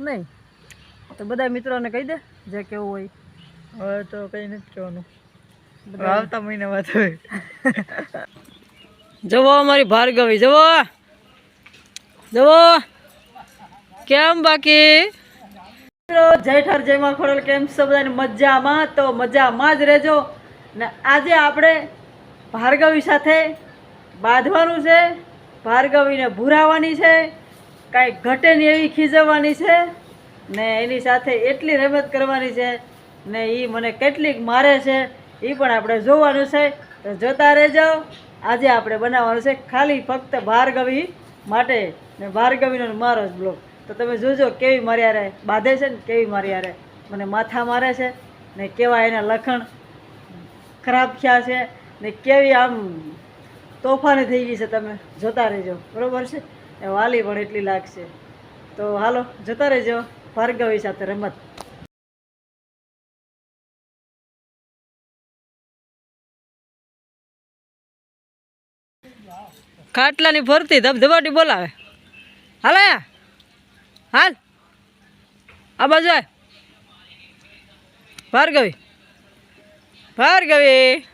નહીં. તો બધા મિત્રોને કહી દે જે કેવું હોય. હવે તો કંઈ નથી કહેવાનું. આવતા મહિને વાત હોય. જવો અમારી ભાર્ગવી જવો જવો કેમ બાકી? જયઠર જયમાં ખોડલ કેમ છો બધાને? મજામાં? તો મજામાં જ રહેજો. ને આજે આપણે ભાર્ગવી સાથે બાંધવાનું છે. ભાર્ગવીને ભૂરાવાની છે. કાંઈ ઘટે નહીં એવી ખીજવવાની છે? ને એની સાથે એટલી રમત કરવાની છે ને એ મને કેટલીક મારે છે એ પણ આપણે જોવાનું છે. તો જોતા રહેજો. આજે આપણે બનાવવાનું છે ખાલી ફક્ત ભાર્ગવી માટે ને ભાર્ગવીનો મારો જ બ્લોગ. તો તમે જોજો કેવી મારી રહે બાંધે છે ને કેવી મારી રહે મને માથા મારે છે ને કેવા એના લખણ ખરાબ થયા છે ને કેવી આમ તોફાની થઈ ગઈ છે તમે જોતા રહેજો. બરાબર છે? વાલી પણ એટલી લાગશે. તો હાલો, જતા રહેજો. ભાર્ગવી સાથે રમત. ખાટલાની ફરતી ધબધબાટી બોલાવે. હાલે? હાલ. આ બાજુ ભાર્ગવી. ભાર્ગવી.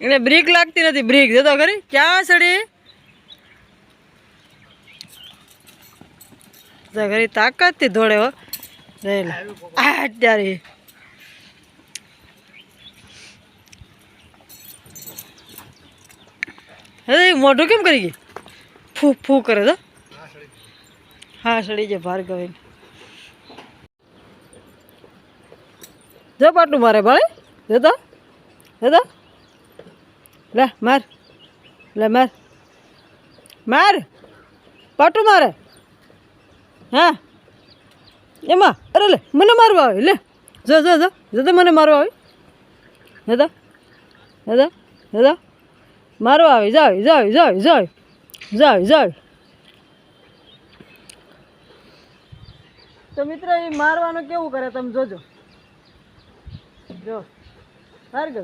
એને બ્રેક લાગતી નથી, બ્રેક. જતો ખરી. ક્યાં સડી? તો ખરી. તાકાતથી દોડે અત્યારે. હવે મોઢું કેમ કરી ગઈ? ફૂ ફૂ કરે તો. હા, સડી જાય ભાર્ગવી જો પાટું મારે ભાઈ. જતો. જતો. લે, માર. લે, માર. માર. પાટું મારે. હા. એમાં. અરે લે, મને મારવા આવે. લે. જો જો જો. જતા મને મારવા આવે. જતો જતો જતો મારવા આવી. જાવ જાવ જાવ જાવ જાવ જાવ તો મિત્ર, એ મારવાનું કેવું કરે તમે જોજો. જો. હાર તો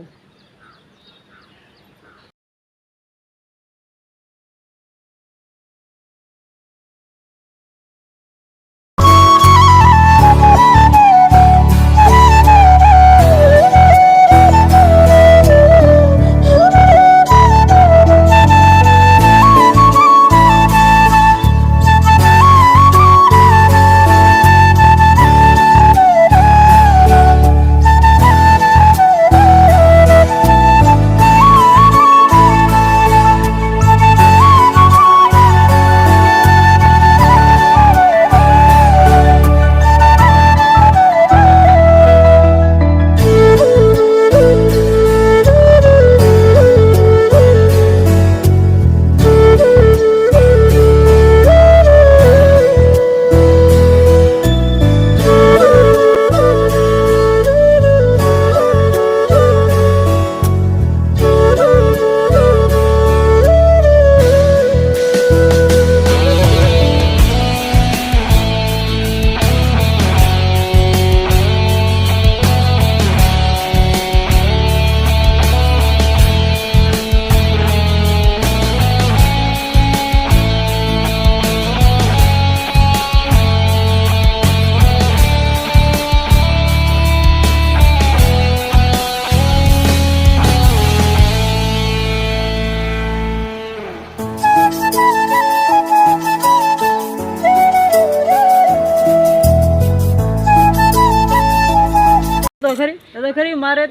મારે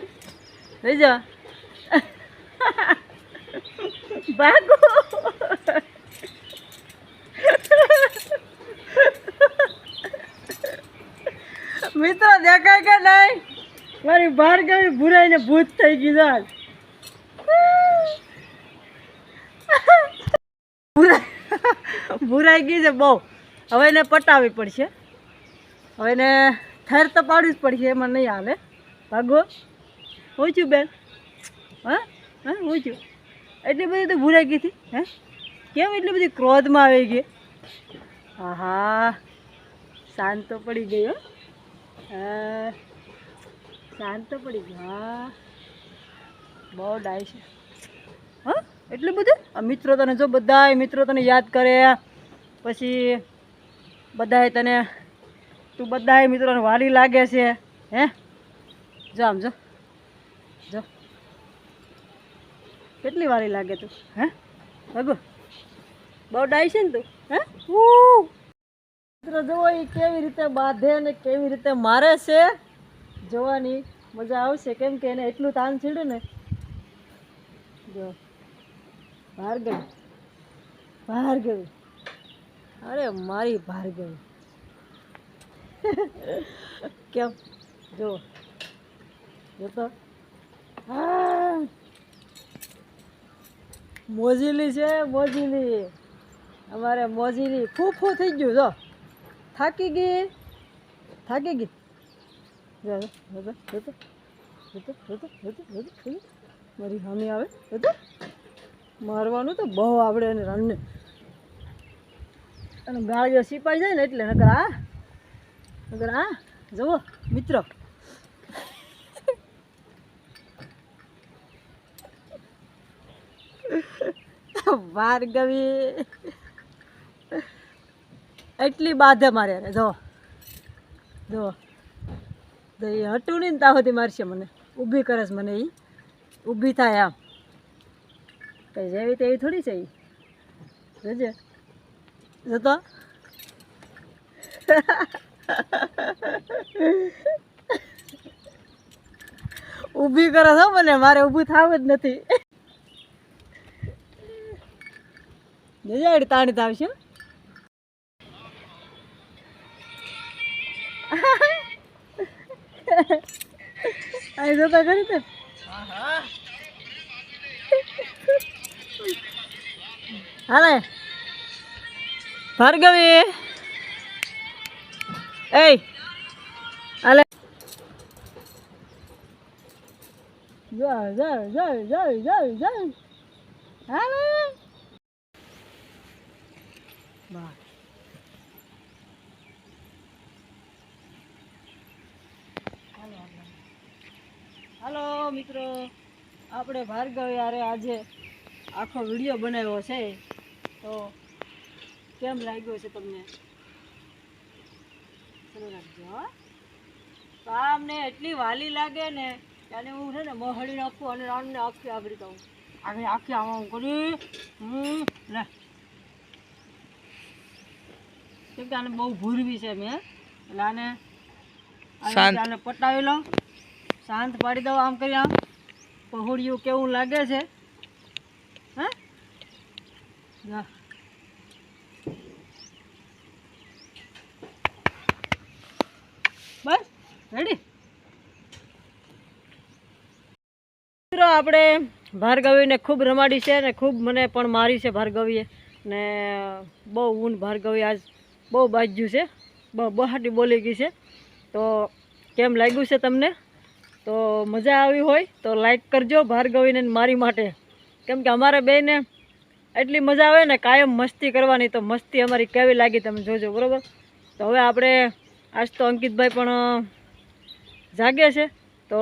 થઈ જા. ભાગો. મિત્રો દેખાય કે નહીં? મારી ભાર્ગવી ભૂરાઈને ભૂત થઈ ગઈ આજ. ભૂરાઈ ગઈ છે બહુ. હવે એને પટાવવી પડશે. હવે એને થેર તો પાડવી જ પડશે, એમાં નહીં હાલે. ભાગો? ઓછું બેન. હા? હા ઓછું એટલી બધી તો ભૂલાઈ ગઈ હતી, હે? કેમ એટલી બધી ક્રોધમાં આવી ગઈ? આહા, શાંત તો પડી ગઈ હો. હા શાંત પડી ગયો હા. બહુ ડાય છે. હા, એટલું બધું? મિત્રો તને જો બધાય મિત્રો તને યાદ કરે, પછી બધાય તને, તું બધાએ મિત્રોને વાલી લાગે છે, હે? જો આમ જો જો કેટલી વારી લાગે તું? હે? ભગો. બહુ ડાય છે ને તું? હે. મિત્રો, જુઓ એ કેવી રીતે બાંધે ને કેવી રીતે મારે છે. જોવાની મજા આવશે. કેમ કે એને એટલું તાન છીડ્યું ને. જો. ભાર્ગવી. ભાર્ગવી. અરે, મારી ભાર્ગવી. કેમ? જો જો તો હા. મોજીલી છે મોજીલી અમારે મોજીલી ફૂફૂ થઈ ગયું જો થાકી ગઈ થાકી ગઈ. મારી હામી આવે મારવાનું તો બહુ આવડે એને રણને અને ગાળીઓ સિપાઈ જાય ને એટલે નકર આ નકર આ જુઓ મિત્રો ભાર્ગવી. એટલી બાધે મારે અરે જો. જો. તો એ હટું નહીં ને સુધી મારશે મને. ઊભી કરે છે મને એ ઊભી થાય આમ. કંઈ જેવી તેવી થોડી છે એ જોજે. જતો. ઊભી કરે છો મને, મારે ઊભું થવું જ નથી. જોજે તાણી થાવશે અહીં જોતા ખરી તે? હાલે. ભાર્ગવી. એ હાલે. જા જા જા જા જા જા હાલે વાહ હાલો મિત્રો આપણે ભાર્ગવ યારે આજે આખો વીડિયો બનાવ્યો છે. તો કેમ લાગ્યો છે તમને? ચાલુ રાખજો તો આ અમને એટલી વાલી લાગે ને ત્યારે હું છે ને મહળી નાખું અને રાણને આખી આગળ કહું આગળ આખી આમાં હું કરી હું લે. કેમ કે આને બહુ ભૂરવી છે મેં એટલે આને આને પટાવી લઉં. શાંત પાડી દઉં આમ કરી આમ. પહોળિયું કેવું લાગે છે? હા? જા. બસ રેડી મિત્રો, આપણે ભાર્ગવીને ખૂબ રમાડી છે ને ખૂબ મને પણ મારી છે ભાર્ગવીએ. ને બહુ ઊન ભાર્ગવી આજ બહુ બાજ્યું છે. બહુ બહાટી બોલી ગઈ છે. તો કેમ લાગ્યું છે તમને? તો મજા આવી હોય તો લાઈક કરજો ભાર્ગવીને મારી માટે. કેમ કે અમારે બેને એટલી મજા આવે ને કાયમ મસ્તી કરવાની, તો મસ્તી અમારી કેવી લાગી તમે જોજો, બરાબર? તો હવે આપણે આજ તો અંકિતભાઈ પણ જાગે છે. તો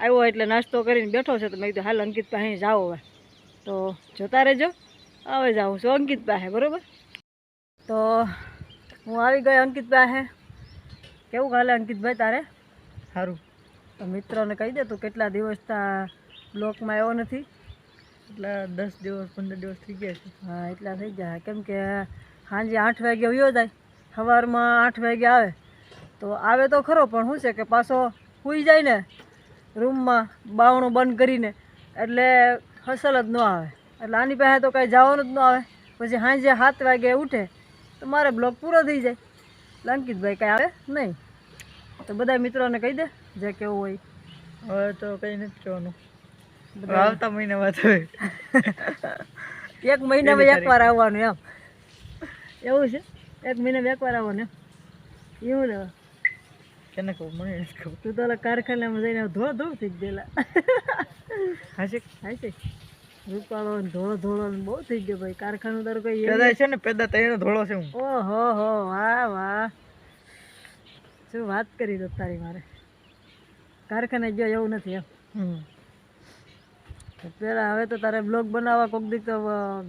આવ્યો એટલે નાસ્તો કરીને બેઠો છે, તો મેં કીધું, હાલ અંકિત અહીં જાઓ હવે. તો જોતા રહેજો. હવે જાઉં છું અંકિત પાસે બરાબર? તો હું આવી ગઈ અંકિત પાસે કેવું હાલે અંકિતભાઈ તારે? સારું. તો મિત્રોને કહી દે તું કેટલા દિવસ ત્યાં બ્લોકમાં આવ્યો નથી? એટલે દસ દિવસ પંદર દિવસ થઈ ગયા છે. હા એટલા થઈ ગયા. કેમ કે સાંજે આઠ વાગે વયો જાય. સવારમાં આઠ વાગે આવે. તો આવે તો ખરો પણ શું છે કે પાછો સૂઈ જાય ને રૂમમાં બાવણું બંધ કરીને એટલે હસલ જ ન આવે. એટલે આની પાસે તો કાંઈ જવાનું જ ન આવે. પછી સાંજે સાત વાગે ઉઠે તો મારે બ્લોક પૂરો થઈ જાય. એટલે અંકિતભાઈ કાંઈ આવે નહીં? તો બધા મિત્રોને કહી દે. જે કેવું હોય. હવે તો કંઈ નથી જોવાનું આવતા મહિનામાં વાત એક મહિનામાં એકવાર આવવાનું એમ. એવું છે? એક મહિનામાં એકવાર આવવાનું એમ. એવું ને કેને કહું મને કહું તું તો કારખાનામાં જઈને ધોળો ધોળ થઈ ગયેલા હાશે હાશે રૂપાળો ધોળો ધોળો બહુ થઈ ગયો ભાઈ. કારખાનું તારું કઈ પેદા છે ને પેદા તૈયાર ધોળો છે હું. ઓહો હો વાહ વાહ. શું વાત કરી દો તારી મારે? કારખાને ગયો એવું નથી એમ. પેલા હવે તો તારે બ્લોગ બનાવવા કોક દી તો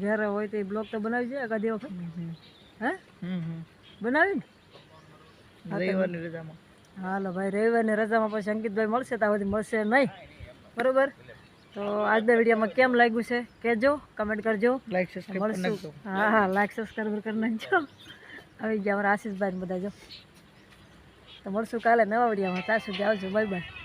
ઘેર હોય તો એ બ્લોગ તો બનાવી જાય કદી વખત. હે? બનાવી ને રવિવારની રજામાં. હાલો ભાઈ રવિવારની રજામાં પછી અંકિતભાઈ મળશે ત્યાં સુધી મળશે નહીં. બરોબર? તો આજના વિડીયોમાં કેમ લાગ્યું છે? કહેજો કમેન્ટ કરજો. લાઈક સબસ્ક્રાઈબ હા હા લાઈક સબસ્ક્રાઈબ કરી નાખજો. આવી ગયા અમારા આશીષભાઈ બધા જો તો મળશું કાલે નવા વિડીયોમાં. ત્યાં સુધી આવજો. Bye bye